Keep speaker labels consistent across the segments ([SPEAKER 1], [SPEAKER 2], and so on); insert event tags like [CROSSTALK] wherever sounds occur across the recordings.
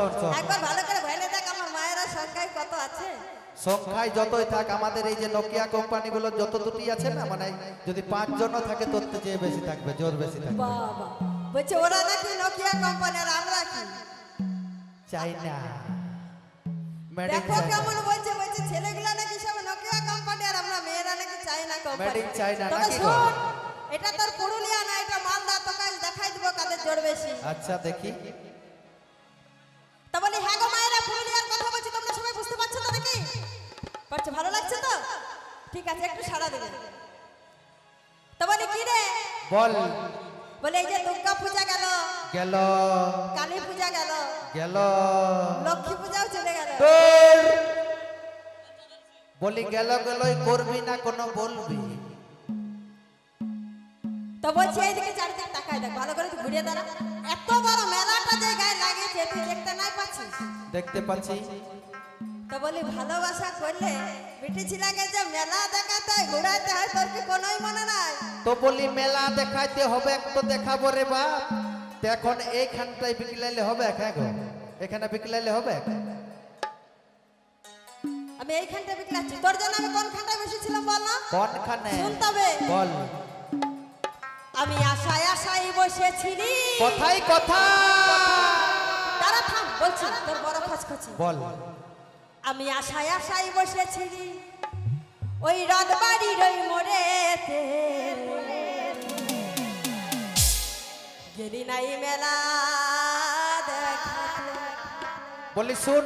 [SPEAKER 1] শোন শোন
[SPEAKER 2] একবার ভালো করে ভাইলে দেখ আমার মায়েরা সংখ্যায় কত আছে।
[SPEAKER 1] সংখ্যায় যতই থাক আমাদের এই যে নোকিয়া কোম্পানিগুলো যত দুটি আছে না মানে যদি পাঁচজনও থাকে তোর চেয়ে বেশি থাকবে জোর বেশি থাকবে।
[SPEAKER 2] বাবা বলছে ওরা নাকি নোকিয়া কোম্পানি আর আমরা কি?
[SPEAKER 1] চাইনা।
[SPEAKER 2] দেখো কেমন বলছে বলছে ছেলেগুলা নাকি সব নোকিয়া কোম্পানি আর আমরা মেয়েরা নাকি চাইনা কোম্পানি
[SPEAKER 1] নাকি? গো?
[SPEAKER 2] শোন এটা তোর পুরুলিয়া না এটা মালদা তোকে দেখাই দিব কাদের জোর বেশি।
[SPEAKER 1] আচ্ছা দেখি।
[SPEAKER 2] তা বলি হ্যাঁ গো মায়েরা পুরুলিয়ার কথা বলছি তোমরা সবাই বুঝতে পারছ তো নাকি পারছ ভালো লাগছে তো? ঠিক আছে একটু সাড়া দেবে। তা বলি কি রে?
[SPEAKER 1] বল।
[SPEAKER 2] বলে এই যে দুর্গা পূজা গেল
[SPEAKER 1] গেল।
[SPEAKER 2] কালী পূজা গেল
[SPEAKER 1] গেল।
[SPEAKER 2] লক্ষ্মী পূজাও চলে গেল।
[SPEAKER 1] বলি গেল গেলই করবি না কোনো বলবি?
[SPEAKER 2] তো বলছি এইদিকে চারিদিকে তাকায় দেখ ভালো করে ঘুরিয়ে দাঁড়া। এত বড় মেলাটা যে লাগিয়েছে তুই দেখতে নাই পাচ্ছিস?
[SPEAKER 1] দেখতে পাচ্ছি।
[SPEAKER 2] তো বলি ভালোবাসা করলে বিটি ছিলাকে যে মেলা দেখাতে হয় ঘুরাতে হয় তোর কি কোনোই মনে নাই?
[SPEAKER 1] তো বলি মেলা দেখাইতে হবে তো দেখাবো রে বাপ। তো এখন এইখানটায় বিকলাইলে হবে হ্যাঁ গো? এখানে বিকলাইলে হবে
[SPEAKER 2] আমি এইখানটা বিকলাচ্ছি। তোর জন্য আমি কোনখানটায় বসেছিলাম বল না?
[SPEAKER 1] কোনখানে?
[SPEAKER 2] শুনতে হবে।
[SPEAKER 1] বল।
[SPEAKER 2] আমি আশায় আশায় বসেছিলি।
[SPEAKER 1] কথাই কথা।
[SPEAKER 2] তারা থাম বলছি তোর বড় খচখচি
[SPEAKER 1] বল।
[SPEAKER 2] আমি আশায় আশায় বসেছি ওই রাজবাড়ির ওই মোড়েতে। গেলি নাই মেলা।
[SPEAKER 1] বলি শুন।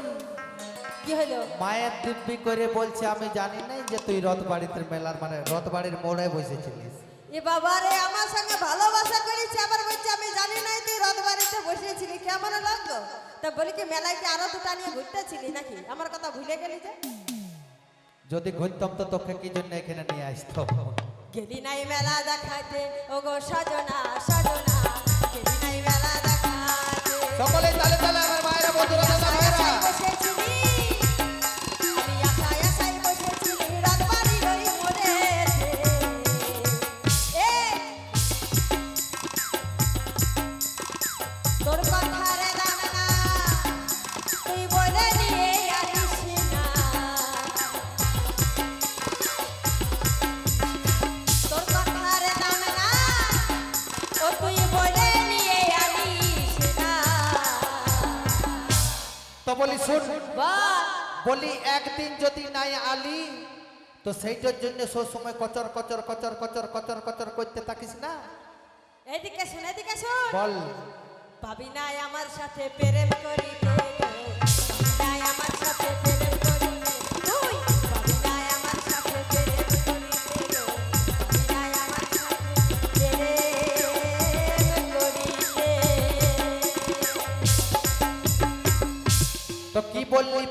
[SPEAKER 2] কি হলো?
[SPEAKER 1] মায়ের দিব্যি করে বলছে আমি জানি নাই যে তুই রথ বাড়িতে মেলার মানে রথ বাড়ির মোড়ে বসেছিলিস।
[SPEAKER 2] এ বাবা রে আমার সঙ্গে ভালোবাসা করেছে আবার বলছে আমি জানি নাই বাড়িতে বসেছিলি কেমন লাগল? তা বলি কি মেলায় কি আরও দুটা নিয়ে ঘুরতেছিলি নাকি? আমার কথা ভুলে গেলি যে?
[SPEAKER 1] যদি ঘুরতাম তো তোকে কি জন্য এখানে নিয়ে আসতো?
[SPEAKER 2] গেলি নাই মেলা দেখাতে? ও গো সজনা সজনা। বলি
[SPEAKER 1] একদিন যদি নাই আলি তো সেইটার জন্য সব সময় কচর কচর কচর কচর কচর কচর করতে থাকিস না।
[SPEAKER 2] এদিকে শুন এদিকে শুন
[SPEAKER 1] বল।
[SPEAKER 2] ভাবি নাই আমার সাথে প্রেম করিতে।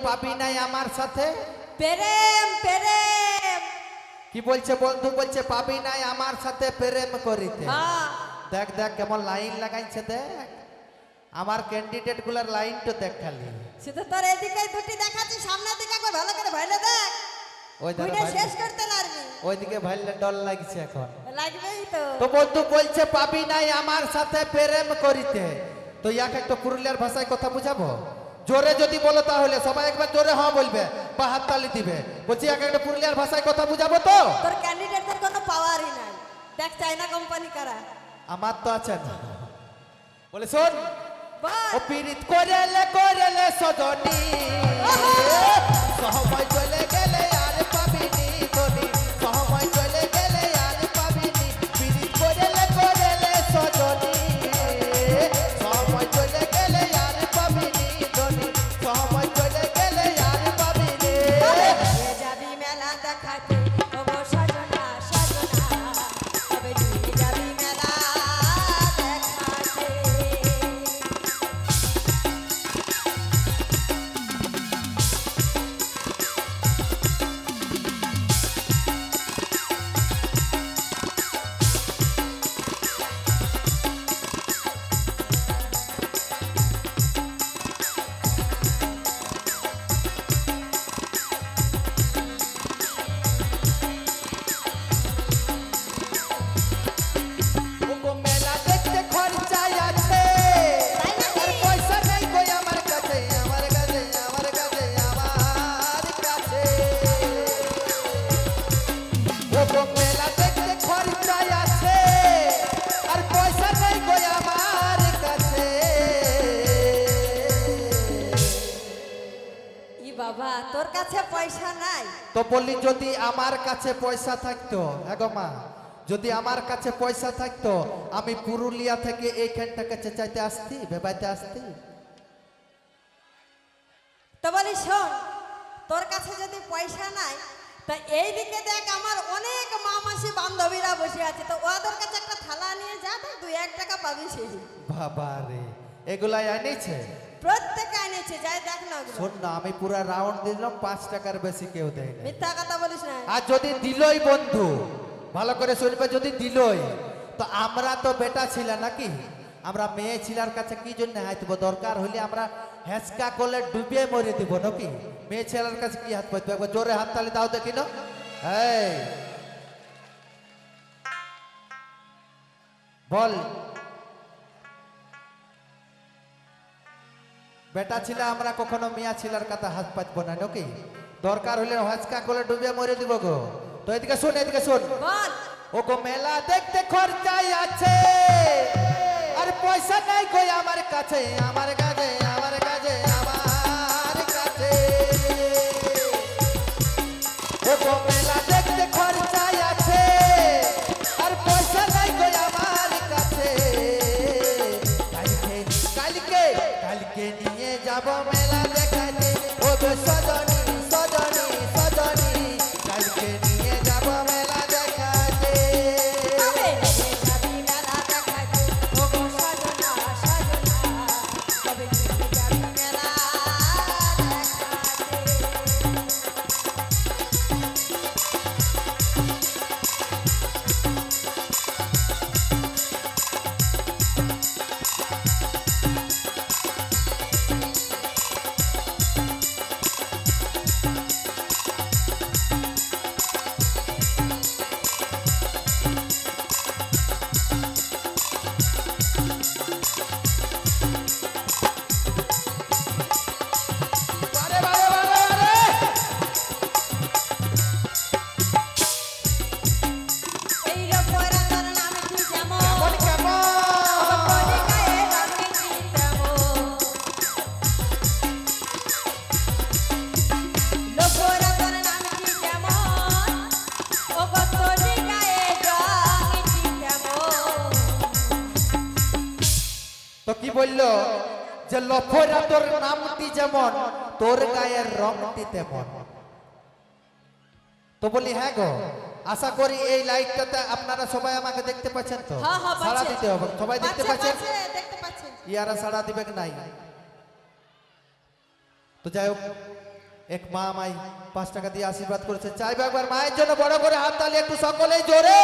[SPEAKER 2] পাবি নাই আমার সাথে? প্রেম প্রেম।
[SPEAKER 1] কি বলছে বন্ধু? বলছে পাবি নাই আমার সাথে প্রেম করিতে। দেখ দেখ কেমন লাইন লাগাইছে দেখ। আমার ক্যান্ডিডেটগুলার লাইন তো দেখ খালি।
[SPEAKER 2] শুধু তোর এদিকে দুটি দেখাচ্ছি সামনের দিকে একবার ভালো করে ভাইলে দেখ।
[SPEAKER 1] ওই
[SPEAKER 2] শেষ করতে পারবি।
[SPEAKER 1] ওইদিকে ভাইলে ডর লাগছে এখন।
[SPEAKER 2] লাগবেই তো।
[SPEAKER 1] তো বন্ধু বলছে পাবি নাই আমার সাথে প্রেম করিতে। তো ইয়াকে একটু পুরুলিয়ার ভাষায় কথা বুঝাবো? জোরে যদি বলো তাহলে সবাই একবার জোরে হ্যাঁ বলবে বা হাত তালি দিবে। বলছি এক একটা পুরুলিয়ার ভাষায় কথা বুঝাবো তো?
[SPEAKER 2] তোর ক্যান্ডিডেটদের কোনো পাওয়ারই নাই। দেখ চাইনা কোম্পানি কারা?
[SPEAKER 1] আমার তো আছে বলে শোন ও পীড়িত করেলে করেলে সজনী। সহবাই চলে তো বললি যদি আমার কাছে পয়সা থাকতো এগো মা যদি আমার কাছে পয়সা থাকতো আমি পুরুলিয়া থেকে এইখানটাকে চেঁচাইতে আসতি বেবাইতে আসতি?
[SPEAKER 2] তো বলি শোন তোর কাছে যদি পয়সা নাই তা এই দিকে দেখ আমার অনেক মামাসি বান্ধবীরা বসে আছে তো ওদের কাছে একটা থালা নিয়ে যা দেখ দুই এক টাকা পাবি সেই।
[SPEAKER 1] বাবা রে এগুলাই আনিছে
[SPEAKER 2] প্রত্যেকে এনেছে যাই দেখ না ওগুলো।
[SPEAKER 1] শোন না আমি পুরা রাউন্ড দিলাম পাঁচ টাকার বেশি কেউ দেয় না
[SPEAKER 2] মিথ্যা কথা বলিস না।
[SPEAKER 1] আর যদি দিলই বন্ধু ভালো করে শুনবে যদি দিলই তো আমরা তো বেটা ছিল নাকি? আমরা মেয়ে ছিলার কাছে কি জন্য হাইতব দরকার হলে আমরা হেঁচকা করলে ডুবিয়ে মরে দিব নাকি? মেয়ে ছেলের কাছে কি হাত পাইতে একবার জোরে হাত তালি দাও দেখি না। এই। বল বেটা ছিল আমরা কখনো মিয়া ছিলার কাছে হাত পাতবো না নাকি? দরকার হলে হেঁচকা করলে ডুবিয়ে মরে দিব গো। তো এদিকে শোন এদিকে শোন। ও গো মেলা দেখতে খরচাই আছে। আর পয়সা নাই কই আমার কাছে আমার কাছে আমার কাছে আমার কাছে। ও গো কালকে নিয়ে যাব মেলা যে লফরা তোর নামটি যেমন তোর গায়ের রংটি তেমন। তো বলি হ্যাঁ গো আশা করি এই লাইটটাতে আপনারা সবাই আমাকে দেখতে পাচ্ছেন তো?
[SPEAKER 2] হ্যাঁ হ্যাঁ
[SPEAKER 1] সাড়া দিতে হবে সবাই দেখতে পাচ্ছেন
[SPEAKER 2] পাচ্ছে,
[SPEAKER 1] ইয়ারা সাড়া দিবে নাই। তো যাই হোক এক মা মাই পাঁচ টাকা দিয়ে আশীর্বাদ করেছে। চাইবে একবার মায়ের জন্য বড় করে হাত তালি একটু সকলেই জোরে।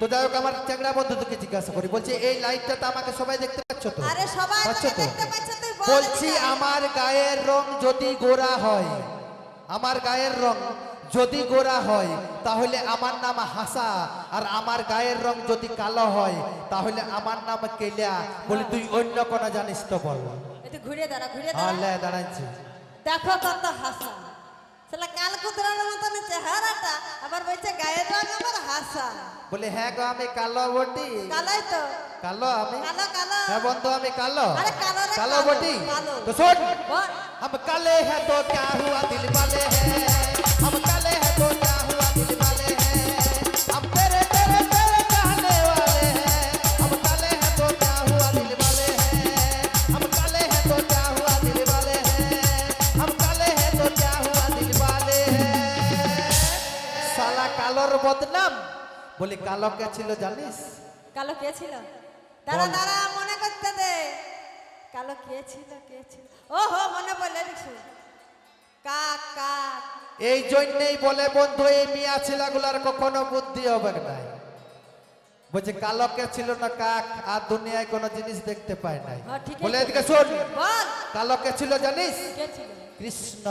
[SPEAKER 1] তো যাই হোক আমার চ্যাংড়া বন্ধুদেরকে জিজ্ঞাসা করি। বলছি এই লাইটটাতে আমাকে সবাই দেখতে পাচ্ছ তো?
[SPEAKER 2] আরে সবাই
[SPEAKER 1] তো?
[SPEAKER 2] দেখতে পাচ্ছে
[SPEAKER 1] বলছি আমার গায়ের রং যদি গোরা হয় আমার গায়ের রং যদি গোরা হয় তাহলে আমার নাম হাসা। আর আমার গায়ের রং যদি কালো হয় তাহলে আমার নাম কেলিয়া। বলি তুই অন্য কোনো জানিস তো বল।
[SPEAKER 2] ঘুরে দাঁড়া ঘুরে দাঁড়া।
[SPEAKER 1] দাঁড়াচ্ছি
[SPEAKER 2] দেখো কত হাসা। সেটা কাল কুতরার মতন চেহারাটা আবার বলছে গায়ের রং আমার হাসা
[SPEAKER 1] বলে হ্যাঁ গো আমি কালো বটি
[SPEAKER 2] কালাই তো
[SPEAKER 1] কালো আমি
[SPEAKER 2] কালো কালো
[SPEAKER 1] হ্যাঁ বন্ধু আমি কালো
[SPEAKER 2] আরে কালো রে
[SPEAKER 1] কালো
[SPEAKER 2] কালো,
[SPEAKER 1] বটি
[SPEAKER 2] কালো।
[SPEAKER 1] তো শোন
[SPEAKER 2] বল
[SPEAKER 1] हम काले हैं तो क्या हुआ दिल वाले हैं বলি কালো কে ছিল জানিস?
[SPEAKER 2] কালো কে ছিল? দাঁড়া
[SPEAKER 1] বল।
[SPEAKER 2] দাঁড়া মনে করতে দে। কালো কে ছিল কে ছিল? ও হো মনে পড়লে দেখছি। কাক কাক
[SPEAKER 1] এই জন্যই বলে বন্ধু এই মিয়া ছেলেগুলার কখনো বুদ্ধি হবে নাই বলছে কালকে ছিল না কাক আর দুনিয়ায় কোনো জিনিস দেখতে পায় নাই। বলে। এদিকে শোন।
[SPEAKER 2] বল।
[SPEAKER 1] কালকে ছিল জানিস?
[SPEAKER 2] কে ছিল?
[SPEAKER 1] কৃষ্ণ।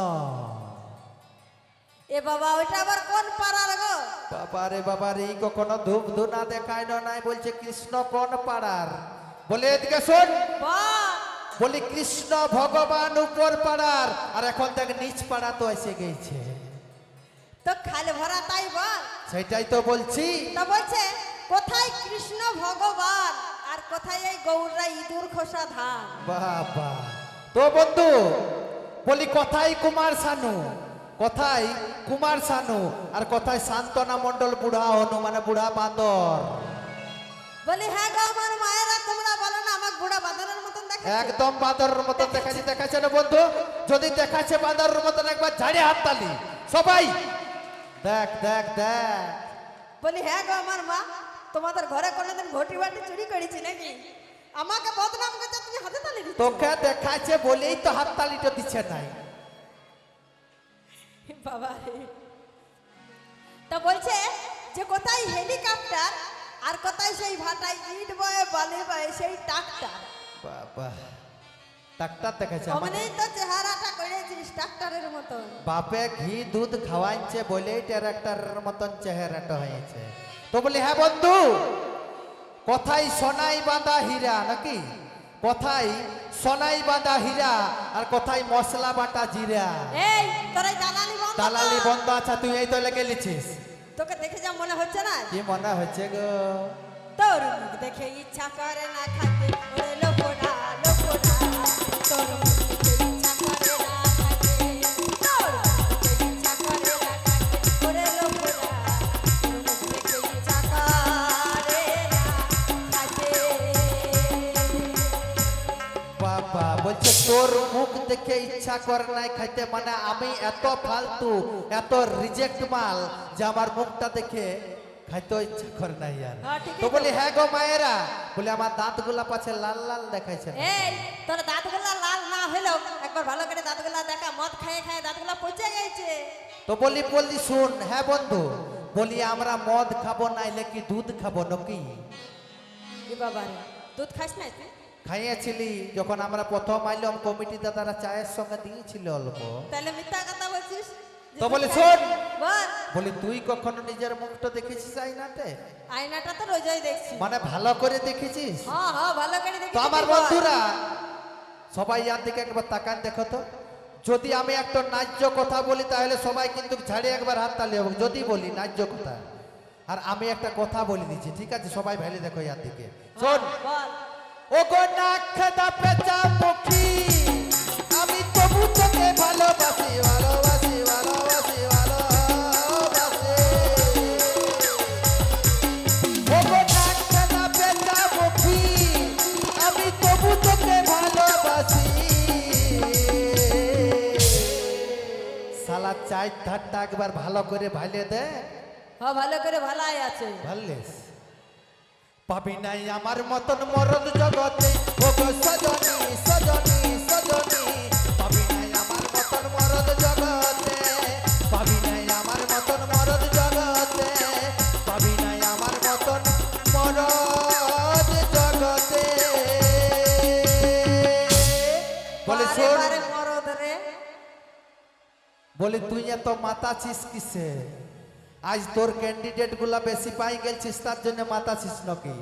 [SPEAKER 2] এ বাবা ওইটা আবার কোন পাড়ার গো?
[SPEAKER 1] কখনো ধূপ ধুনা দেখায় না নাই বলছে কৃষ্ণ কোন পাড়ার? বলে এদিকে শোন।
[SPEAKER 2] বল
[SPEAKER 1] কৃষ্ণ ভগবান উপর পাড়ার আর এখন দেখ নিচ পাড়া তো এসে গেছে।
[SPEAKER 2] তো খাল ভরা তাই বল।
[SPEAKER 1] সেটাই তো বলছি।
[SPEAKER 2] তা বলছে কোথায় কৃষ্ণ ভগবান আর কোথায় এই গৌররা ইঁদুর খোসা ধান?
[SPEAKER 1] বাবা। তো বন্ধু বলি কথাই কুমার শানু? কথাই কুমার শানু আর কথাই শান্তনা মণ্ডল বুড়া হনু মানে বুড়া বাঁদর।
[SPEAKER 2] বলি হ্যাঁ গো আমার মায়েরা তোমরা বলো না আমাকে বুড়া বাঁদরের মতন দেখে
[SPEAKER 1] একদম বাঁদরের মতন দেখাচ্ছে দেখাচ্ছে না বন্ধু? যদি দেখাচ্ছে বাঁদরের মতন একবার ঝাড়ে হাততালি সবাই দেখ দেখ দেখ।
[SPEAKER 2] বলি হ্যাঁ গো আমার মা তোমাদের ঘরে কোনোদিন ঘটি বাটি চুরি করেছি নাকি? আমাকে বদনাম করছে তুমি হাতে তালি দিচ্ছ?
[SPEAKER 1] তোকে দেখাচ্ছে বলেই তো হাততালিটা দিচ্ছে নাই। [LAUGHS]
[SPEAKER 2] বাবা তা বলছে যে কোথায় হেলিকপ্টার আর কোথায় সেই ভাটায় ইট বয়ে বালি বয়ে সেই ট্রাক্টর?
[SPEAKER 1] বাবা দেখাচ্ছে আমাকে।
[SPEAKER 2] অমনেই তো চেহারাটা করেছিস ট্রাক্টরের মতন।
[SPEAKER 1] বাপে ঘি দুধ খাওয়াইছে বলেই ট্রাক্টরের মতন চেহারাটা হয়েছে। তো বলি হ্যাঁ বন্ধু কথাই সোনাই বাঁধা হীরা নাকি? কথাই সোনাই বাঁধা হীরা আর কোথায় মশলা বাটা জিরা।
[SPEAKER 2] এই তোর দালালি বন্ধ।
[SPEAKER 1] দালালি বন্ধ আছে তুই এই তো লেগে লিছিস
[SPEAKER 2] তোকে দেখে যা মনে হচ্ছে না?
[SPEAKER 1] কি মনে হচ্ছে গো?
[SPEAKER 2] তোর মুখ দেখে ইচ্ছা করে না খাইতে তোর মুখ দেখে ইচ্ছা করে
[SPEAKER 1] নাই খাইতে মানে আমি এত ফালতু এত রিজেক্ট মাল যে আমার মুখটা দেখে খাইতে ইচ্ছা করে নাই আর।
[SPEAKER 2] হ্যাঁ,
[SPEAKER 1] তো। বলি হ্যাঁ গো মায়েরা। বলে আমার দাঁতগুলা পাছে লাল লাল দেখাইছে।
[SPEAKER 2] এই তোর দাঁতগুলা লাল না হলেও একবার ভালো করে দাঁতগুলা দেখা মদ খাইয়ে খাইয়ে দাঁতগুলা পচে গেছে।
[SPEAKER 1] তো বলি বললি শুন হ্যাঁ বন্ধু বলি আমরা মদ খাব নাইলে কি দুধ খাব নাকি?
[SPEAKER 2] বাবা দুধ খাস না
[SPEAKER 1] খাইয়েছিলি যখন আমরা প্রথম আইলাম কমিটি দাদারা চায়ের সঙ্গে দিয়েছিল অল্প।
[SPEAKER 2] তাহলে মিথ্যা কথা বলছিস?
[SPEAKER 1] তো বলি শোন। বল। তুই কখনো নিজের মুখটা দেখেছিস আইনাতে
[SPEAKER 2] আয়নাটা তো রোজই দেখছি।
[SPEAKER 1] মানে ভালো করে দেখেছিস?
[SPEAKER 2] হ্যাঁ হ্যাঁ ভালো করে দেখি
[SPEAKER 1] তো আমার বন্ধুরা সবাই ইয়ার দিকে একবার তাকান দেখো তো। যদি আমি একটা ন্যায্য কথা বলি তাহলে সবাই কিন্তু ঝাড়ে একবার হাত তালি হবে। যদি বলি ন্যায্য কথা। আর আমি একটা কথা বলে দিচ্ছি ঠিক আছে? সবাই ভালো দেখো ইয়ার দিকে। শোন! নাক খেদা পেঁচা মুখী আমি তবু তোকে ভালোবাসি ভালোবাসি ভালোবাসি ভালোবাসি। ও গো নাক খেদা পেঁচা মুখী আমি তবু তোকে ভালোবাসি। শালা চাই ধারটা একবার ভালো করে ভালে দে।
[SPEAKER 2] হ্যাঁ ভালো করে ভালাই আছে।
[SPEAKER 1] ভাললেস। পাবি নাই আমার মতন মরদ জগতে। ও সজনী সজনী সজনী পাবি নাই আমার মতন মরদ জগতে। পাবি নাই আমার মতন মরদ জগতে। পাবি নাই আমার মতন মরদ জগতে। বলে বলে তুই এত মাথা ছিস কিসে? আজ তোর ক্যান্ডিডেটগুলা বেশি পাই গেছিস তার জন্য ছিস নাকি?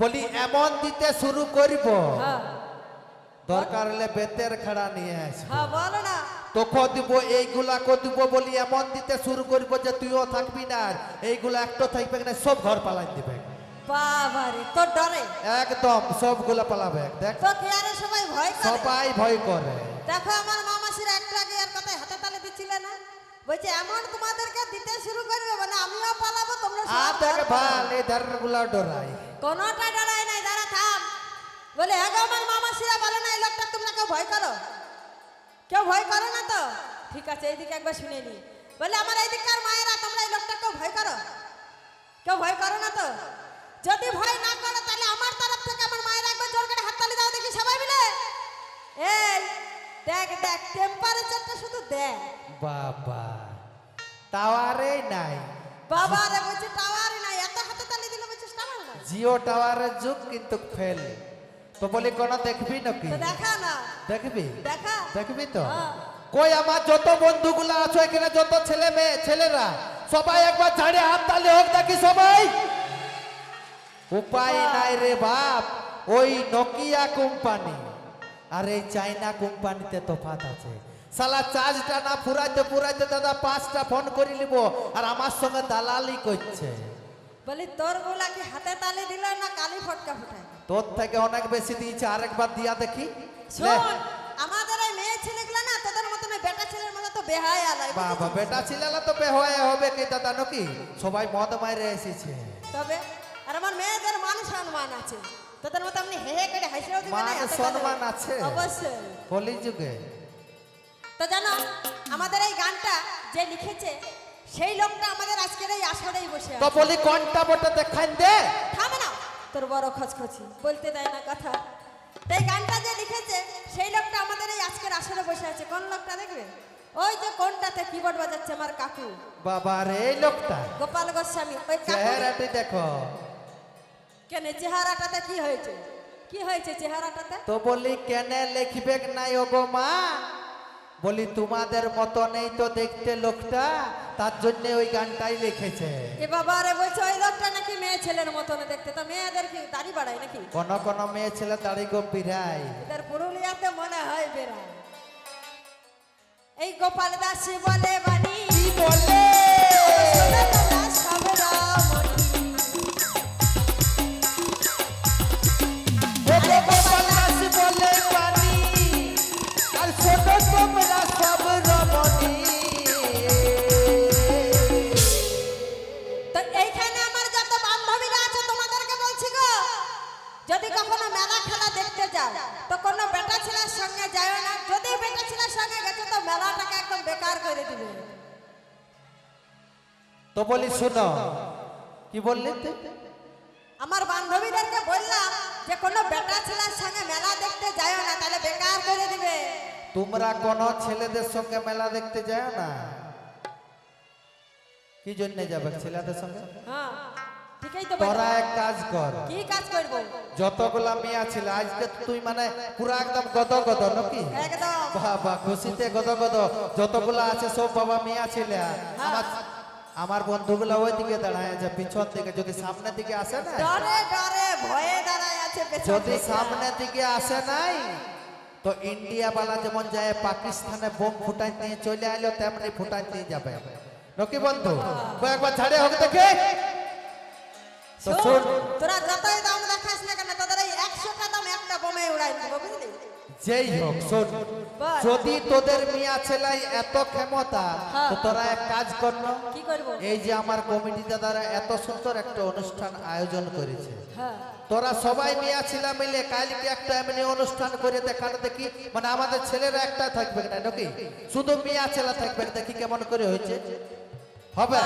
[SPEAKER 1] বলি এমন দিতে শুরু করব।
[SPEAKER 2] হ্যাঁ।
[SPEAKER 1] দরকার হলে বেতের খাড়া নিয়ে আসব
[SPEAKER 2] হ্যাঁ
[SPEAKER 1] তোকে দিব এইগুলা কো দিব বলি এমন দিতে শুরু করব যে তুইও থাকবি না আর এইগুলা একটা থাকবে না সব ঘর পালাই দিবে।
[SPEAKER 2] বাবা রে তোর ডরে।
[SPEAKER 1] একদম সবগুলা পালাবে। দেখ।
[SPEAKER 2] তো খেয়ারে সবাই ভয় করে?
[SPEAKER 1] সবাই ভয় করে।
[SPEAKER 2] দেখো আমার মামাসির একটু আগে আর কথায় হাতে তালে দিচ্ছিলে না? বলছে এমন তোমাদেরকে দিতে শুরু করবে মানে আমিও পালাবো তোমরা সব
[SPEAKER 1] দেখ ভালো। এই ধারেরগুলা ডরাই।
[SPEAKER 2] কোনোটা ডরাই নাই দাঁড়া থাম। বলে হ্যাঁ আমার মামাসিরা বলে না এই লোকটা তোমরা কেউ ভয় করো? কেউ ভয় করো না তো? ঠিক আছে এইদিকে একবার শুনে নি। বলে আমার এইদিককার মায়েরা তোমরা এই লোকটা কেউ ভয় করো? কেউ ভয় করো না তো? যদি ভয় না করো তাহলে আমার তরফ থেকে আমার মায়েরা একবার জোর করে হাততালি দাও দেখি সবাই মিলে। এই দেখ দেখ টেম্পারেচারটা শুধু দেখ।
[SPEAKER 1] বাবা। টাওয়ারে নাই।
[SPEAKER 2] বাবা রে বলছে টাওয়ার নাই এত হাতে তালি দিলে বলছিস টাওয়ার নাই?
[SPEAKER 1] জিও টাওয়ারের যুগ কিন্তু ফেল। তো বলি কোন দেখবি নাকি?
[SPEAKER 2] তো দেখা না।
[SPEAKER 1] দেখবি?
[SPEAKER 2] দেখা।
[SPEAKER 1] দেখবি তো?
[SPEAKER 2] হ্যাঁ।
[SPEAKER 1] কই আমার যত বন্ধুগুলো আছো এখানে যত ছেলে মেয়ে ছেলেরা সবাই একবার ঝাড়ে হাত তালি হোক দেখি সবাই। উপায় নাই রে বাপ ওই নোকিয়া কোম্পানি। আর এই চাইনা কোম্পানিতে তফাৎ আছে। সালা চার্জটা না ফুরাইতে ফুরাইতে দাদা পাঁচটা ফোন করে নিব আর আমার সঙ্গে দালালি করছে।
[SPEAKER 2] বলি তোরগুলা কি হাতে তালি দিল না কালি ফটকা ফুটায়?
[SPEAKER 1] তোর থেকে অনেক বেশি দিয়েছে আরেকবার দিয়া দেখি।
[SPEAKER 2] শোন আমাদের এই মেয়ে ছেলেগুলো না তোদের মতন বেহায় আলাই
[SPEAKER 1] বাবা বেটা ছিলালা তো বেহয়ে হবে কি দাদা নাকি? সবাই মদ মাইরে এসেছে।
[SPEAKER 2] তবে আর আমার মেয়েদের মান সম্মান আছে। তোদের মতো আপনি হে হে করে হাসিও দিবে না
[SPEAKER 1] মান সম্মান আছে।
[SPEAKER 2] অবশ্যই।
[SPEAKER 1] কলি যুগে
[SPEAKER 2] তো জানো আমাদের এই গানটা যে লিখেছে সেই লোকটা আমাদের আজকের এই আসরেই বসে
[SPEAKER 1] তো বলি কোনটা বটে দেখান দে।
[SPEAKER 2] থামে না তোর বড় খচখচি বলতে দেয় না কথা। এই গানটা যে লিখেছে সেই লোকটা আমাদের এই আজকের আসরে বসে আছে। কোন লোকটা দেখবে? ওই যে কোনটাতে কিবোর্ড বাজাচ্ছে আমার কাকু।
[SPEAKER 1] বাবা রে এই লোকটা।
[SPEAKER 2] গোপাল গোস্বামী ওই
[SPEAKER 1] চেহারাটি দেখো।
[SPEAKER 2] কেন চেহারাটাতে কি হয়েছে? কি হয়েছে চেহারাটাতে?
[SPEAKER 1] তো বলি কেনে লিখবে নাই ও গো মা। বলি তোমাদের মতো নেই তো দেখতে লোকটা তার জন্য ওই গানটাই লিখেছে।
[SPEAKER 2] এ বাবা রে বলছে ওই লোকটা নাকি মেয়ে ছেলের মতন দেখতে। তো মেয়েদের কি দাড়ি বাড়ায় নাকি?
[SPEAKER 1] কোন কোন মেয়ে ছেলে দাড়ি গোপিরাই
[SPEAKER 2] এদের পুরুলিয়াতে মনে হয় বেড়ায়। এই গোপাল দাস বলে বাণী।
[SPEAKER 1] কি বলে?
[SPEAKER 2] শুনো।
[SPEAKER 1] কি বললি
[SPEAKER 2] আমার বান্ধবীদেরকে বললাম যে কোনো বেটা ছেলের সঙ্গে মেলা দেখতে যাও না তাহলে বেকার করে দিবে।
[SPEAKER 1] তোমরা কোন ছেলেদের সঙ্গে মেলা দেখতে যায় না। কি জন্য যাবে ছেলেদের সঙ্গে?
[SPEAKER 2] হ্যাঁ ঠিকই তো
[SPEAKER 1] তোরা এক কাজ কর।
[SPEAKER 2] কি কাজ করব?
[SPEAKER 1] যতগুলা মেয়া ছিল আজকে তুই মানে পুরা একদম গদ গদ নাকি?
[SPEAKER 2] একদম।
[SPEAKER 1] বাবা খুশিতে গদ গদ যতগুলা আছে সব বাবা মেয়া ছেলে। আমার আমার বন্ধুগুলো ওই দিকে দাঁড়ায় আছে পিছন দিকে। যদি সামনের দিকে আসে না
[SPEAKER 2] ডরে ডরে ভয়ে দাঁড়ায় আছে পেছন
[SPEAKER 1] যদি
[SPEAKER 2] থেকে।
[SPEAKER 1] সামনের দিকে আসে নাই তো ইন্ডিয়া বালা যেমন যায় পাকিস্তানে বোম ফুটাই নিয়ে চলে আইলো তেমনি ফুটাই নিয়ে যাবে। নকি বন্ধু? একবার ছাড়ে হোক দেখে।
[SPEAKER 2] তোরা যতই দাম দেখাস না কেন তোদের এই একশোটা দাম একটা বোমে উড়াই দিব বুঝলি?
[SPEAKER 1] যেই হোক শোন যদি তোদের মিয়া ছেলাই এত ক্ষমতা তো তোরা এক কাজ কর
[SPEAKER 2] কি করব?
[SPEAKER 1] এই যে আমার কমিটি দাদারা এত সুন্দর একটা অনুষ্ঠান আয়োজন করেছে।
[SPEAKER 2] হ্যাঁ।
[SPEAKER 1] তোরা সবাই মিয়া ছিলা মিলে কালকে একটা এমনি অনুষ্ঠান করে দেখানো দেখি মানে আমাদের ছেলেরা একটা থাকবে না নাকি? শুধু মিয়া ছেলে থাকবে না, দেখি কেমন করে হয়েছে। হবে?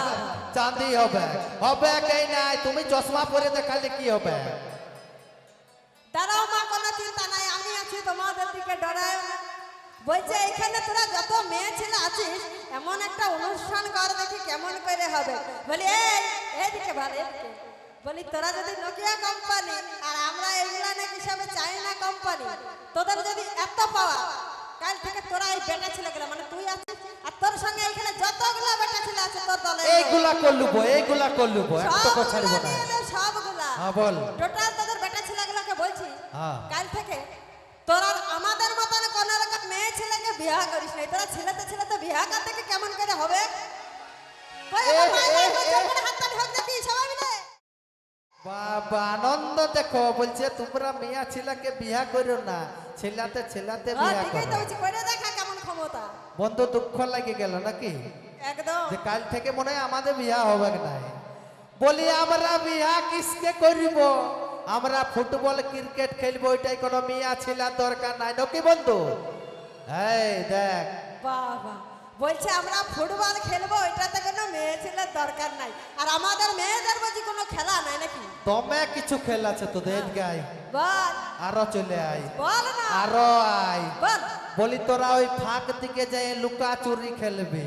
[SPEAKER 1] চাঁদি হবে। হবে কে নাই? তুমি চশমা পরে দেখালে কি হবে?
[SPEAKER 2] আছি তোমাদের দিকে ডরায়। বলছে এখানে তোরা যত মেয়ে ছেলে আছিস এমন একটা অনুষ্ঠান কর দেখি কেমন করে হবে। বলি এই এদিকে ভালো বলি তোরা যদি নোকিয়া কোম্পানি আর আমরা এগুলা নাকি সবে চাইনা কোম্পানি তোদের যদি এত পাওয়া কাল থেকে তোরা এই বেটা ছেলেগুলো মানে তুই আছিস আর তোর সঙ্গে এখানে যতগুলো বেটা ছেলে আছে তোর দলে
[SPEAKER 1] এইগুলা করলুবো এইগুলা করলুবো একটা কথা ছাড়বো
[SPEAKER 2] সবগুলা।
[SPEAKER 1] হ্যাঁ বল।
[SPEAKER 2] টোটাল তোদের বেটা ছেলেগুলোকে বলছি
[SPEAKER 1] হ্যাঁ।
[SPEAKER 2] কাল থেকে তোরা আমাদের মতন কোন রকম মেয়ে ছেলেকে বিবাহ করিস নাই তোরা ছেলেতে ছেলেতে বিবাহ করতে কি কেমন করে হবে।
[SPEAKER 1] বাবা আনন্দ দেখো বলছে তোমরা মিয়া ছেলেকে বিয়া করো না ছেলাতে ছেলাতে বিয়া করো
[SPEAKER 2] দেখা কেমন ক্ষমতা।
[SPEAKER 1] বন্ধু দুঃখ লাগে গেল নাকি?
[SPEAKER 2] একদম।
[SPEAKER 1] যে কাল থেকে মনে হয় আমাদের বিয়া হবে নাই। বলি আমরা বিয়া কিসকে করিব? আমরা ফুটবল ক্রিকেট খেলব ওইটাই কোনো মিয়া ছেলে দরকার নাই। নাকি বন্ধু? এই দেখ।
[SPEAKER 2] বাবা বলছে আমরা ফুটবল খেলব এটাতে কোনো মেয়ে ছেলের দরকার নাই। আর আমাদের মেয়েদের বুঝি কোনো খেলা নাই নাকি?
[SPEAKER 1] দমে কিছু খেল আছে তোদের গাই
[SPEAKER 2] বল।
[SPEAKER 1] আরও চলে আয়।
[SPEAKER 2] বল না।
[SPEAKER 1] আরও আয়।
[SPEAKER 2] বল।
[SPEAKER 1] বলি তোরা ওই ফাঁক দিকে যাই লুকা চুরি খেলবি।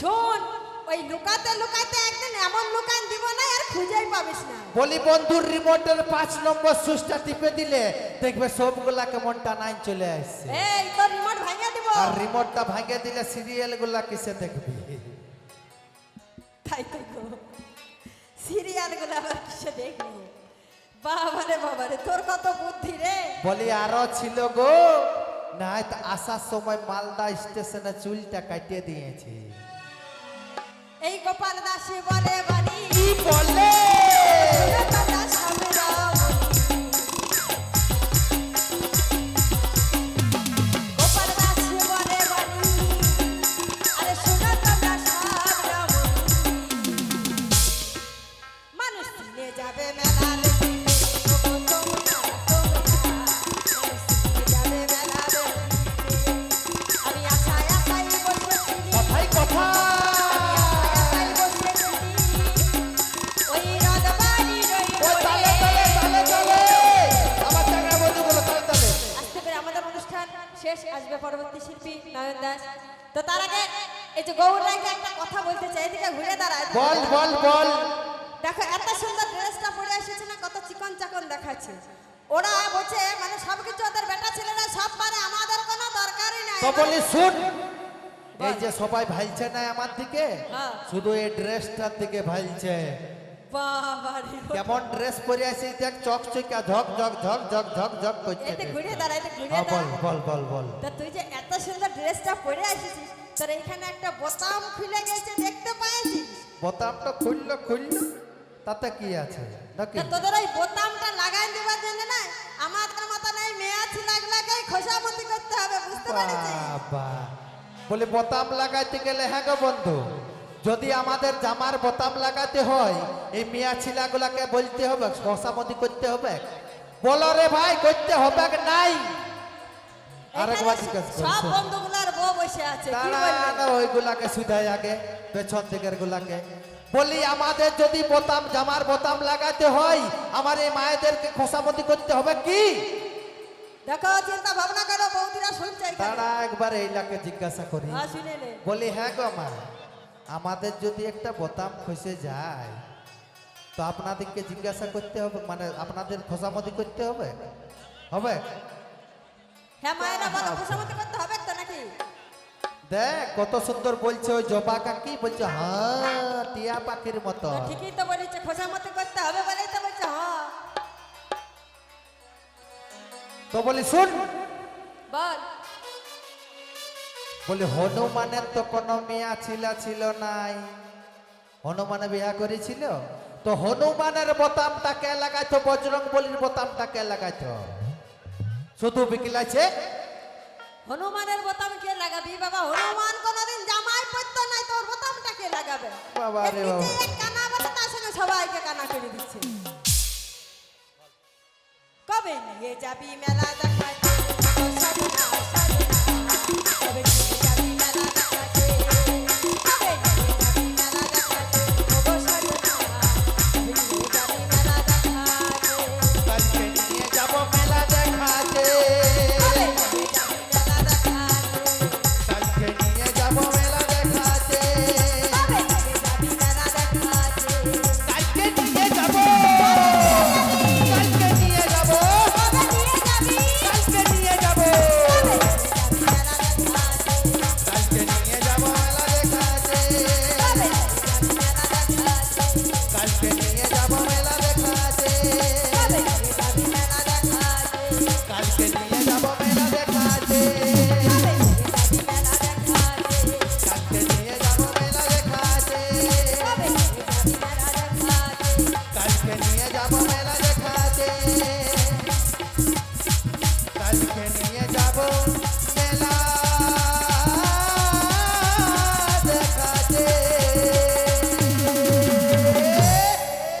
[SPEAKER 2] শোন ওই লুকাতে লুকাতে একদিন এমন লুকান দিব না আর খুঁজেই পাবিস না।
[SPEAKER 1] বলি বন্ধুর রিমোটের পাঁচ নম্বর সুইচটা টিপে দিলে দেখবে সবগুলা কেমন টানাই চলে আসছে।
[SPEAKER 2] এই তোর রিমোট ভাঙিয়ে দিব।
[SPEAKER 1] আর রিমোটটা ভাঙে দিলে সিরিয়ালগুলা কিসে দেখবি?
[SPEAKER 2] তাই তো গো। সিরিয়ালগুলো আবার কিসে দেখবি? বাবারে বাবারে তোর কত বুদ্ধি রে।
[SPEAKER 1] বলি আরও ছিল গো। না তো আসার সময় মালদা স্টেশনে চুলটা কাটিয়ে দিয়েছে।
[SPEAKER 2] বলে বাড়ি।
[SPEAKER 1] বলে
[SPEAKER 2] যে একটা কথা বলতে চাই এদিকে ঘুরে দাঁড়ায়
[SPEAKER 1] বল বল বল।
[SPEAKER 2] দেখো এত সুন্দর ড্রেসটা পরে এসেছে না কত চিকন চাকন দেখাচ্ছে। ওরা বলছে মানে সবকিছু ওদের বেটা ছেলেরা সব পারে আমাদের কোনো দরকারই নাই।
[SPEAKER 1] তো বলি শুন। এই যে সবাই ভাইছে না আমার দিকে
[SPEAKER 2] হ্যাঁ।
[SPEAKER 1] শুধু এই ড্রেসটার দিকে ভাইছে। কেমন ড্রেস পরে আছি দেখ চকচকা ঝক ঝক ঝক ঝক ঝক ঝক করছে।
[SPEAKER 2] ঘুরে দাঁড়ায় ঘুরে
[SPEAKER 1] হ্যাঁ, বল বল বল বল।
[SPEAKER 2] তুই যে এত সুন্দর ড্রেসটা পরে এসেছিস তোর এখানে একটা বোতাম খুলে গেছে দেখতে পাইছিস?
[SPEAKER 1] বোতামটা খুললো খুললো তাতে কি আছে? নাকি?
[SPEAKER 2] তোদের ওই বোতামটা লাগাই দেওয়ার জন্য না আমাদের মতো নাই মেয়া ছিলাগুলাকে খোসামতি করতে হবে বুঝতে পারছিস?
[SPEAKER 1] বাবা বলে বোতাম লাগাইতে গেলে হ্যাঁ গো বন্ধু যদি আমাদের জামার বোতাম লাগাতে হয় এই মিয়া ছিলাগুলাকে বলতে হবে খসামতি করতে হবে? বলো রে ভাই করতে হবে নাই? আরেকবার জিজ্ঞেস
[SPEAKER 2] সব বন্ধুগুলার বউ বসে আছে কি
[SPEAKER 1] ওইগুলাকে সুধাই আগে পেছন দিকের গুলাকে। বলি আমাদের যদি বোতাম জামার বোতাম লাগাতে হয় আমার এই মায়েদেরকে খোসামতি করতে হবে কি?
[SPEAKER 2] দেখো চিন্তা ভাবনা করো বৌদিরা শুনছে এখানে।
[SPEAKER 1] তারা একবার এইলাকে জিজ্ঞাসা করি।
[SPEAKER 2] হ্যাঁ
[SPEAKER 1] বলি হ্যাঁ গো মা আমাদের যদি একটা বোতাম খসে যায় তো আপনাদেরকে জিজ্ঞাসা করতে হবে মানে আপনাদের খোসামতি করতে হবে? হবে?
[SPEAKER 2] হ্যাঁ মায়েরা বলো খোসামতি করতে হবে তো নাকি?
[SPEAKER 1] দেখ কত সুন্দর বলছে ওই জবা কাকি বলছে হ্যাঁ টিয়া পাখির মতো।
[SPEAKER 2] তো ঠিকই তো বলেছে করতে হবে বলেই তো বলছে হ্যাঁ।
[SPEAKER 1] তো বলি শুন।
[SPEAKER 2] বল।
[SPEAKER 1] বলি হনুমানের তো কোনো মেয়া ছিলা ছিল নাই। হনুমানে বিয়া করেছিল? তো হনুমানের বোতামটা কে লাগাইতো? বজরং বলির বোতামটা কে লাগাইতো? শুধু বিকিলাছে
[SPEAKER 2] হনুমানের বোতাম কে লাগাবি বাবা? হনুমান কোনদিন জামাই পড়তো নাই তোর বোতামটা কে লাগাবে?
[SPEAKER 1] বাবা রে বাবা।
[SPEAKER 2] এই কানা বসে তার সঙ্গে সবাইকে কানা করে দিচ্ছে। কবে নিয়ে যাবি মেলা দেখাই সারি না সারি